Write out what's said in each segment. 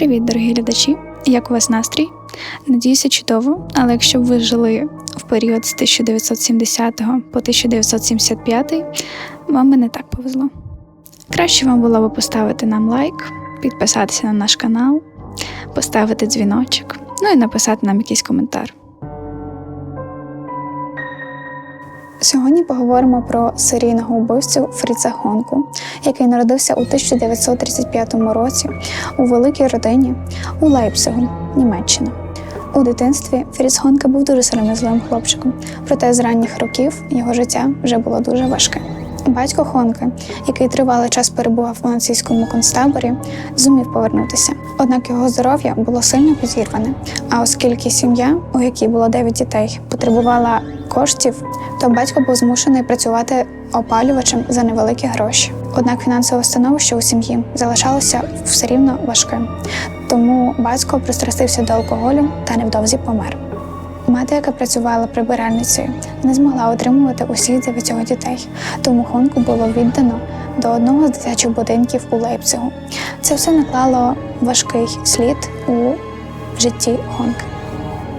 Привіт, дорогі глядачі! Як у вас настрій? Надіюся, чудово, але якщо б ви жили в період з 1970 по 1975, вам би не так повезло. Краще вам було б поставити нам лайк, підписатися на наш канал, поставити дзвіночок, ну і написати нам якийсь коментар. Сьогодні поговоримо про серійного вбивцю Фріца Гонку, який народився у 1935 році у великій родині у Лейпцигу, Німеччина. У дитинстві Фріц Гонка був дуже сором'язливим хлопчиком, проте з ранніх років його життя вже було дуже важке. Батько Хонки, який тривалий час перебував у нацистському концтаборі, зумів повернутися. Однак його здоров'я було сильно підірване. А оскільки сім'я, у якій було дев'ять дітей, потребувала коштів, то батько був змушений працювати опалювачем за невеликі гроші. Однак фінансове становище у сім'ї залишалося все рівно важким, тому батько пристрастився до алкоголю та невдовзі помер. Мати, яка працювала прибиральницею, не змогла отримувати усіх дев'ятьох дітей, тому Хонку було віддано до одного з дитячих будинків у Лейпцигу. Це все наклало важкий слід у житті Хонки.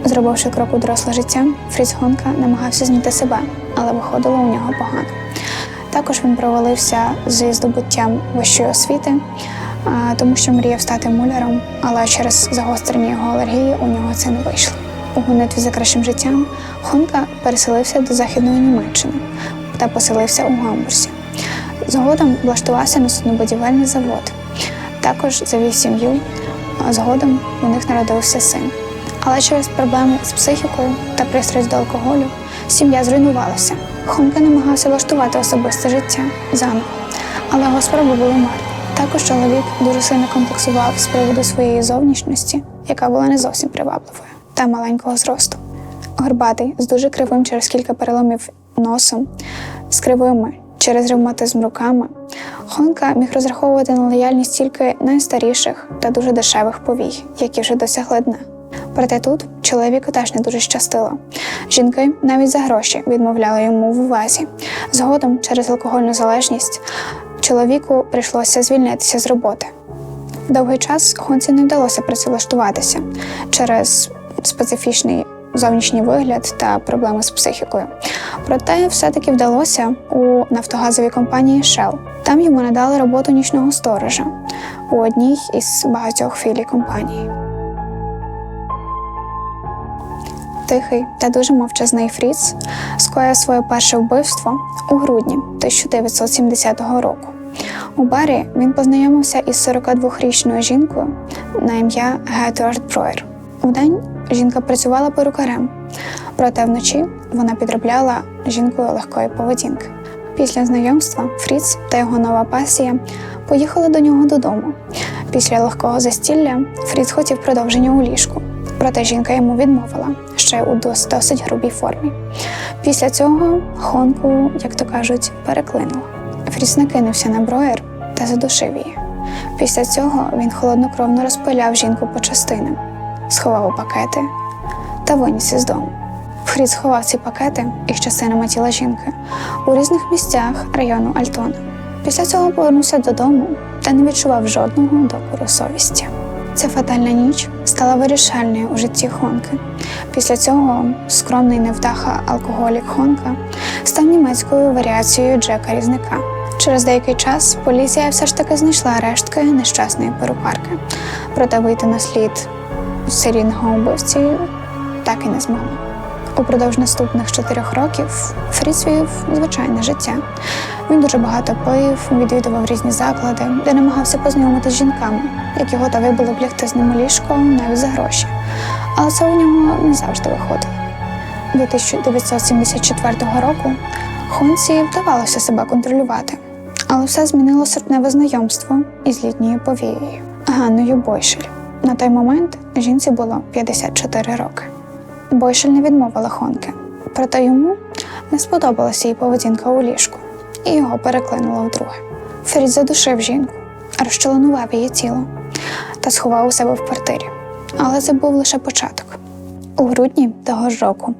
Зробивши крок у доросле життя, Фріц Гонка намагався змінити себе, але виходило у нього погано. Також він провалився зі здобуттям вищої освіти, тому що мріяв стати муляром, але через загострення його алергії у нього це не вийшло. У гонитві за кращим життям Хонка переселився до Західної Німеччини та поселився у Гамбурзі. Згодом влаштувався на суднобудівельний завод. Також завів сім'ю, а згодом у них народився син. Але через проблеми з психікою та пристрасть до алкоголю сім'я зруйнувалася. Хонка намагався влаштувати особисте життя заново, але його спроби були марні. Також чоловік дуже сильно комплексував з приводу своєї зовнішності, яка була не зовсім привабливою, та маленького зросту. Горбатий з дуже кривим через кілька переломів носом, з кривими через ревматизм руками. Хонка міг розраховувати на лояльність тільки найстаріших та дуже дешевих повій, які вже досягли дна. Проте тут чоловіку теж не дуже щастило. Жінки навіть за гроші відмовляли йому в увазі. Згодом, через алкогольну залежність, чоловіку прийшлося звільнитися з роботи. Довгий час Хонці не вдалося працевлаштуватися через специфічний зовнішній вигляд та проблеми з психікою. Проте все-таки вдалося у нафтогазовій компанії Shell. Там йому надали роботу нічного сторожа у одній із багатьох філій компанії. Тихий та дуже мовчазний Фріц скоїв своє перше вбивство у грудні 1970 року. У барі він познайомився із 42-річною жінкою на ім'я Гетуард Бройер. Вдень жінка працювала перукарем, проте вночі вона підробляла жінкою легкої поведінки. Після знайомства Фріц та його нова пасія поїхали до нього додому. Після легкого застілля Фріц хотів продовження у ліжку, проте жінка йому відмовила ще у дос- досить грубій формі. Після цього Хонку, як то кажуть, переклинуло. Фріц накинувся на броєр та задушив її. Після цього він холоднокровно розпиляв жінку по частинам, сховав у пакети та виніс із дому. Фріц сховав ці пакети із частинами тіла жінки у різних місцях району Альтона. Після цього повернувся додому та не відчував жодного докору совісті. Ця фатальна ніч стала вирішальною у житті Хонки. Після цього скромний невдаха алкоголік Хонка став німецькою варіацією Джека Різника. Через деякий час поліція все ж таки знайшла рештки нещасної перукарки, проте вийти на слід серійного вбивці так і не змогла. Упродовж наступних чотирьох років Фріц вів звичайне життя. Він дуже багато пив, відвідував різні заклади, де намагався познайомитися з жінками, які готові були б лягти з ним ліжко навіть за гроші. Але це у нього не завжди виходило. До 1974 року Хонці вдавалося себе контролювати, але все змінило серпневе знайомство із літньою повією Ганною Бойшель. На той момент жінці було 54 роки. Бойшель не відмовила Хонки, проте йому не сподобалася її поведінка у ліжку, і його переклинуло вдруге. Фріц задушив жінку, розчленував її тіло та сховав у себе в квартирі. Але це був лише початок. У грудні того ж року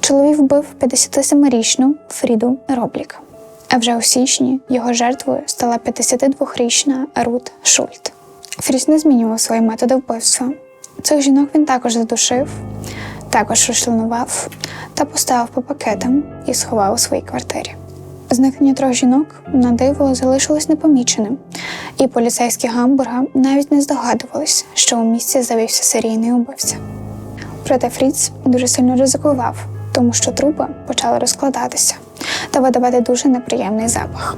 чоловік вбив 57-річну Фріду Роблік. А вже у січні його жертвою стала 52-річна Рут Шульт. Фріц не змінював свої методи вбивства. Цих жінок він також задушив, також розчленував та поставив по пакетам і сховав у своїй квартирі. Зникнення трьох жінок на диво залишилось непоміченим, і поліцейські гамбурга навіть не здогадувались, що у місті завівся серійний убивця. Проте Фріц дуже сильно ризикував, тому що трупи почали розкладатися та видавати дуже неприємний запах.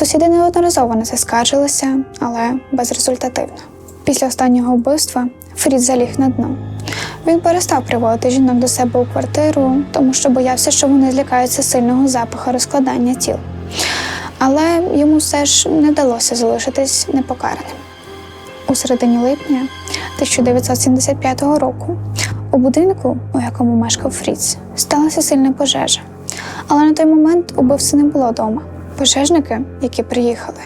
Сусіди неодноразово на це скаржилися, але безрезультативно. Після останнього вбивства Фріц заліг на дно. Він перестав приводити жінок до себе у квартиру, тому що боявся, що вони злякаються сильного запаху розкладання тіл. Але йому все ж не вдалося залишитись непокараним. У середині липня 1975 року у будинку, у якому мешкав Фріц, сталася сильна пожежа. Але на той момент убивці не було вдома. Пожежники, які приїхали,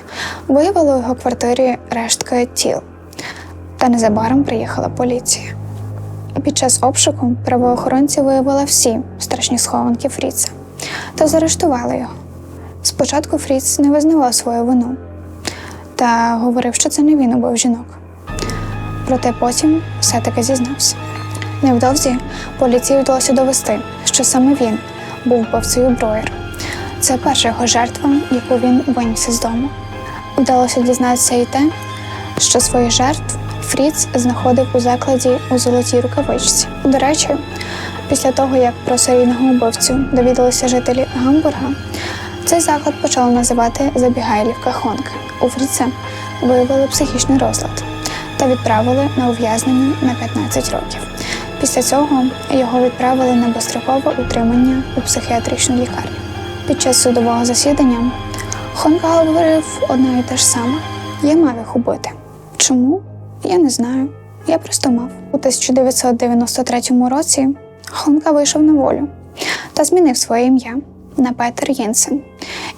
виявили у його квартирі рештки тіл. Та незабаром приїхала поліція. Під час обшуку правоохоронці виявили всі страшні схованки Фріца та заарештували його. Спочатку Фріц не визнавав свою вину та говорив, що це не він убив жінок. Проте потім все-таки зізнався. Невдовзі поліції вдалося довести, що саме він був вбивцею Броєр. Це перша його жертва, яку він виніс із дому. Вдалося дізнатися і те, що своїх жертв Фріц знаходив у закладі у золотій рукавичці. До речі, після того, як про серійного убивцю довідалися жителі Гамбурга, цей заклад почали називати Забігайлівка Хонка. У Фріца виявили психічний розлад та відправили на ув'язнення на 15 років. Після цього його відправили на безстрокове утримання у психіатричну лікарню. Під час судового засідання Хонка говорив одне і те ж саме: я мав їх убити. Чому? Я не знаю. Я просто мав. У 1993 році Хонка вийшов на волю та змінив своє ім'я на Петер Єнсен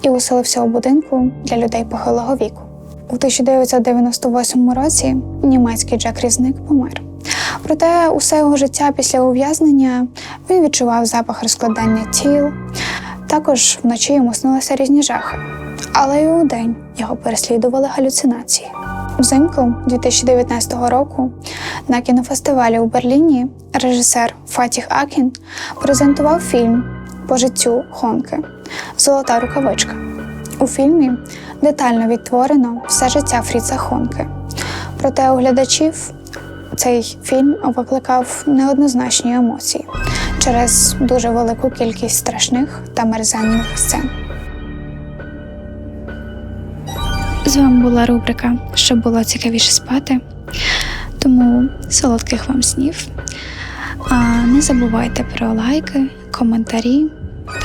і уселився у будинку для людей похилого віку. У 1998 році німецький Джек Різник помер. Проте усе його життя після ув'язнення він відчував запах розкладання тіл. Також вночі йому снилися різні жахи, але й у день його переслідували галюцинації. Взимку 2019 року на кінофестивалі у Берліні режисер Фатіх Акін презентував фільм по життю Хонки Золота рукавичка. У фільмі детально відтворено все життя Фріца Хонки. Проте у глядачів цей фільм викликав неоднозначні емоції через дуже велику кількість страшних та мерзенних сцен. З вами була рубрика Щоб було цікавіше спати. Тому солодких вам снів. А не забувайте про лайки, коментарі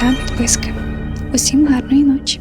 та підписки. Усім гарної ночі!